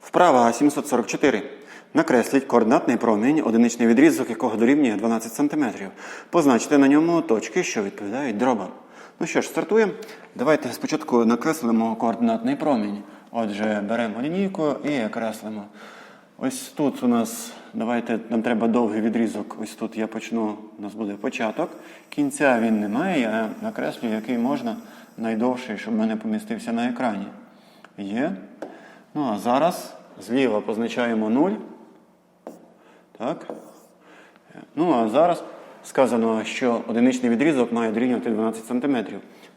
Вправа 744. Накресліть координатний промінь, одиничний відрізок якого дорівнює 12 см. Позначте на ньому точки, що відповідають дробам. Ну що ж, стартуємо. Давайте спочатку накреслимо координатний промінь. Отже, беремо лінійку і креслимо. Ось тут у нас, давайте, нам треба довгий відрізок. Ось тут я почну, у нас буде початок. Кінця він не має, я накреслю, який можна найдовший, щоб в мене помістився на екрані. Є. Ну а зараз зліва позначаємо 0. Так. Ну а зараз сказано, що одиничний відрізок має дорівнювати 12 см.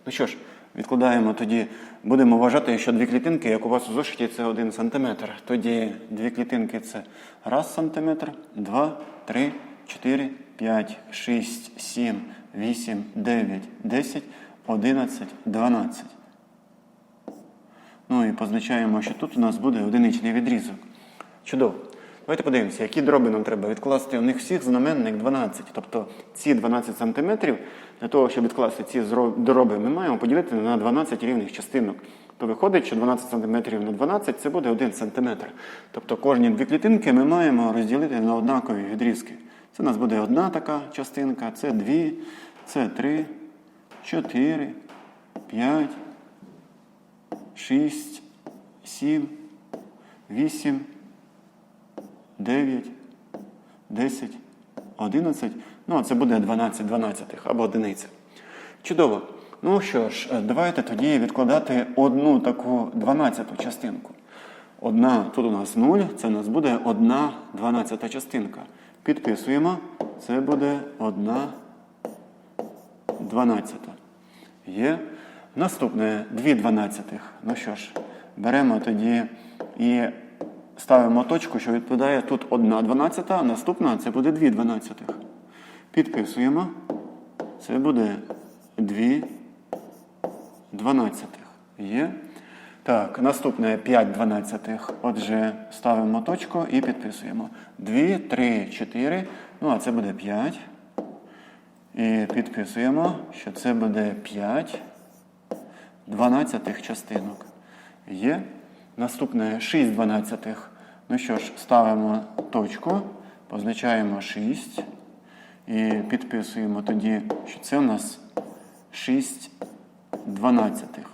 Ну що ж, відкладаємо тоді, будемо вважати, що дві клітинки, як у вас у зошиті, це 1 см. Тоді дві клітинки це 1 см, 2, 3, 4, 5, 6, 7, 8, 9, 10, 11, 12. І позначаємо, що тут у нас буде одиничний відрізок. Чудово. Давайте подивимося, які дроби нам треба відкласти. У них всіх знаменник 12. Тобто ці 12 см, для того, щоб відкласти ці дроби, ми маємо поділити на 12 рівних частинок. То виходить, що 12 см на 12 це буде 1 см. Тобто кожні дві клітинки ми маємо розділити на однакові відрізки. Це у нас буде одна така частинка, це дві, це три, чотири, п'ять. 6, 7, 8, 9, 10, 11. Ну, а це буде 12 дванадцятих або одиниця. Чудово. Ну що ж, е, давайте тоді відкладати одну таку 12 частинку. Одна, тут у нас 0, це у нас буде одна 12 частинка. Підписуємо, це буде одна 12. Є. Наступне 2 дванадцятих. Ну що ж, беремо тоді і ставимо точку, що відповідає тут 1 дванадцята, а наступна це буде 2 дванадцятих. Підписуємо. Це буде 2 дванадцятих. Є. Так, наступне 5 дванадцятих. Отже, ставимо точку і підписуємо. 2, 3, 4. Ну, а це буде 5. І підписуємо, що це буде 5 дванадцятих частинок. Є. Наступне 6 дванадцятих. Ну що ж, ставимо точку, позначаємо 6 і підписуємо тоді, що це у нас 6 дванадцятих.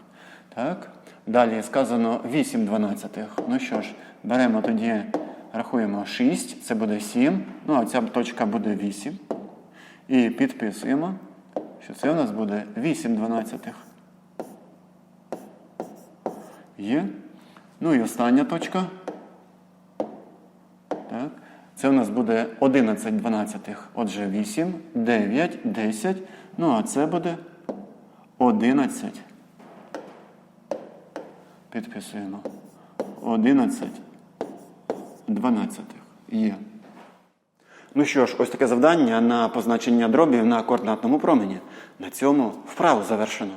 Так. Далі сказано 8 дванадцятих. Ну що ж, беремо тоді, рахуємо 6, це буде 7. Ну, а ця точка буде 8. І підписуємо, що це у нас буде 8 дванадцятих. Є. Ну і остання точка. Так. Це у нас буде 11 дванадцятих. Отже, 8, 9, 10. Ну, а це буде 11. Підписуємо. 11 дванадцятих. Є. Ну що ж, ось таке завдання на позначення дробів на координатному промені. На цьому вправу завершено.